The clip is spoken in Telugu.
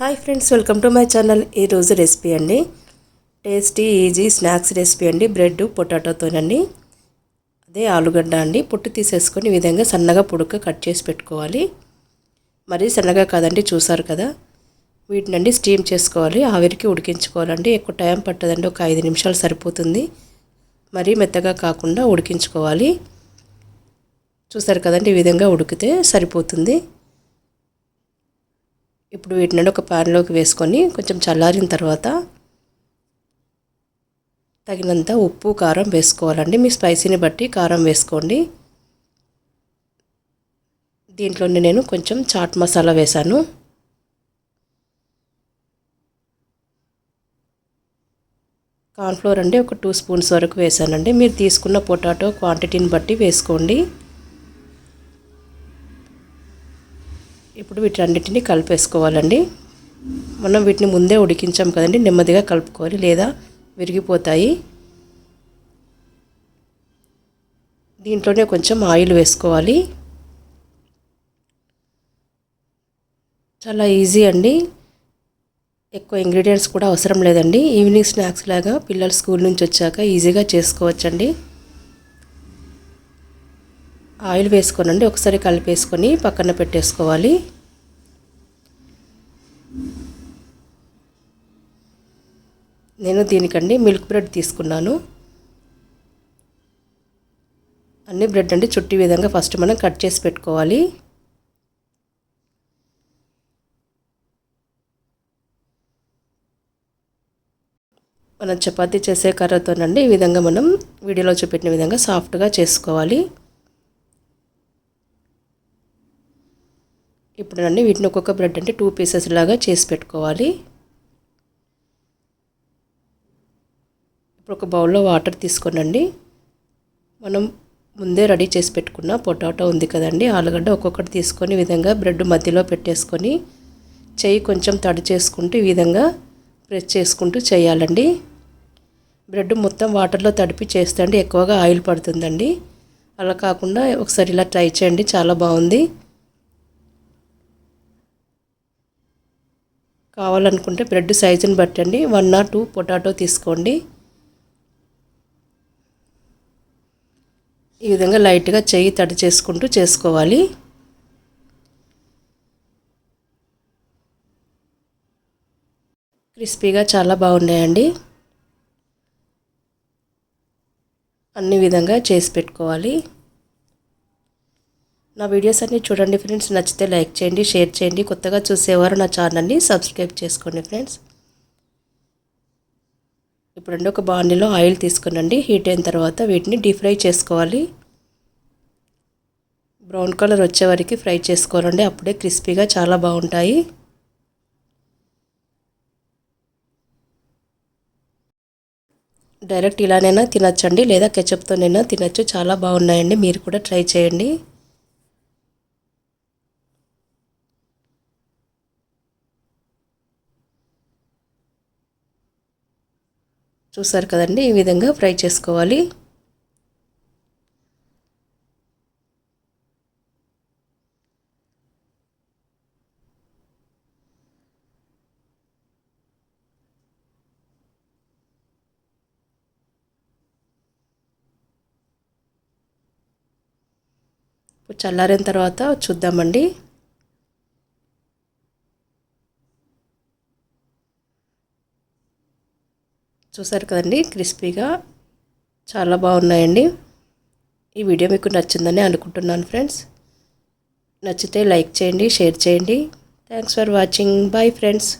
Hi friends welcome to my channel. ఈరోజు రెసిపీ అండి. టేస్టీ ఈజీ స్నాక్స్ రెసిపీ అండి. బ్రెడ్ పొటాటోతోనండి అదే ఆలుగడ్డ అండి. పొట్టు తీసేసుకొని ఈ విధంగా సన్నగా పొడుక కట్ చేసి పెట్టుకోవాలి. మరీ సన్నగా కాదండి చూసారు కదా. వీటినండి స్టీమ్ చేసుకోవాలి. ఆవిరికి ఉడికించుకోవాలండి. ఎక్కువ టైం పట్టదండి ఒక ఐదు నిమిషాలు సరిపోతుంది. మరీ మెత్తగా కాకుండా ఉడికించుకోవాలి. చూసారు కదండి ఈ విధంగా ఉడికితే సరిపోతుంది. ఇప్పుడు వీటిని ఒక ప్యాన్లోకి వేసుకొని కొంచెం చల్లారిన తర్వాత తగినంత ఉప్పు కారం వేసుకోవాలండి. మీ స్పైసీని బట్టి కారం వేసుకోండి. దీంట్లోనే నేను కొంచెం చాట్ మసాలా వేశాను. కార్న్ఫ్లోర్ అండి ఒక టూ స్పూన్స్ వరకు వేసానండి మీరు తీసుకున్న పొటాటో క్వాంటిటీని బట్టి వేసుకోండి. ఇప్పుడు వీటన్నిటిని కలిపేసుకోవాలండి. మనం వీటిని ముందే ఉడికించాం కదండి. నెమ్మదిగా కలుపుకోవాలి. లేదా విరిగిపోతాయి. దీంట్లోనే కొంచెం ఆయిల్ వేసుకోవాలి. చాలా ఈజీ అండి. ఎక్కువ ఇంగ్రీడియంట్స్ కూడా అవసరం లేదండి. ఈవినింగ్ స్నాక్స్ లాగా పిల్లలు స్కూల్ నుంచి వచ్చాక ఈజీగా చేసుకోవచ్చండి. ఆయిల్ వేసుకోనండి. ఒకసారి కలిపేసుకొని పక్కన పెట్టేసుకోవాలి. నేను దీనికండి మిల్క్ బ్రెడ్ తీసుకున్నాను. అన్ని బ్రెడ్ అండి చుట్టి విధంగా ఫస్ట్ మనం కట్ చేసి పెట్టుకోవాలి. మనం చపాతీ చేసే కర్రతోనండి ఈ విధంగా మనం వీడియోలో చూపెట్టిన విధంగా సాఫ్ట్గా చేసుకోవాలి. ఇప్పుడు అండి వీటిని ఒక్కొక్క బ్రెడ్ అంటే టూ పీసెస్ లాగా చేసి పెట్టుకోవాలి. ఇప్పుడు ఒక బౌల్లో వాటర్ తీసుకోనండి మనం ముందే రెడీ చేసి పెట్టుకున్న పొటాటో ఉంది కదండి ఆలుగడ్డ ఒక్కొక్కటి తీసుకొని విధంగా బ్రెడ్ మధ్యలో పెట్టేసుకొని చెయ్యి కొంచెం తడి చేసుకుంటూ ఈ విధంగా ప్రెస్ చేసుకుంటూ చేయాలండి. బ్రెడ్ మొత్తం వాటర్లో తడిపి చేస్తే అండి ఎక్కువగా ఆయిల్ పడుతుందండి. అలా కాకుండా ఒకసారి ఇలా ట్రై చేయండి చాలా బాగుంది. కావాలనుకుంటే బ్రెడ్ సైజుని బట్టండి. వన్ ఆర్ టూ పొటాటో తీసుకోండి. ఈ విధంగా లైట్గా చెయ్యి తడి చేసుకుంటూ చేసుకోవాలి. క్రిస్పీగా చాలా బాగున్నాయండి. అన్ని విధంగా చేసి పెట్టుకోవాలి. నా వీడియోస్ అన్నీ చూడండి ఫ్రెండ్స్ నచ్చితే లైక్ చేయండి షేర్ చేయండి. కొత్తగా చూసేవారు నా ఛానల్ని సబ్స్క్రైబ్ చేసుకోండి ఫ్రెండ్స్ ఇప్పుడండి ఒక బాండీలో ఆయిల్ తీసుకునండి. హీట్ అయిన తర్వాత వీటిని డీప్ ఫ్రై చేసుకోవాలి. బ్రౌన్ కలర్ వచ్చే వరకు ఫ్రై చేసుకోవాలండి. అప్పుడే క్రిస్పీగా చాలా బాగుంటాయి. డైరెక్ట్ ఇలానైనా తినచ్చండి. లేదా కెచప్తోనైనా తినచ్చు. చాలా బాగున్నాయండి. మీరు కూడా ట్రై చేయండి. చూసారు కదండి ఈ విధంగా ఫ్రై చేసుకోవాలి. చల్లారిన తర్వాత చూద్దామండి. చూసారు కదండి క్రిస్పీగా చాలా బాగున్నాయండి. ఈ వీడియో మీకు నచ్చిందని అనుకుంటున్నాను ఫ్రెండ్స్. నచ్చితే లైక్ చేయండి షేర్ చేయండి. Thanks for watching. Bye friends.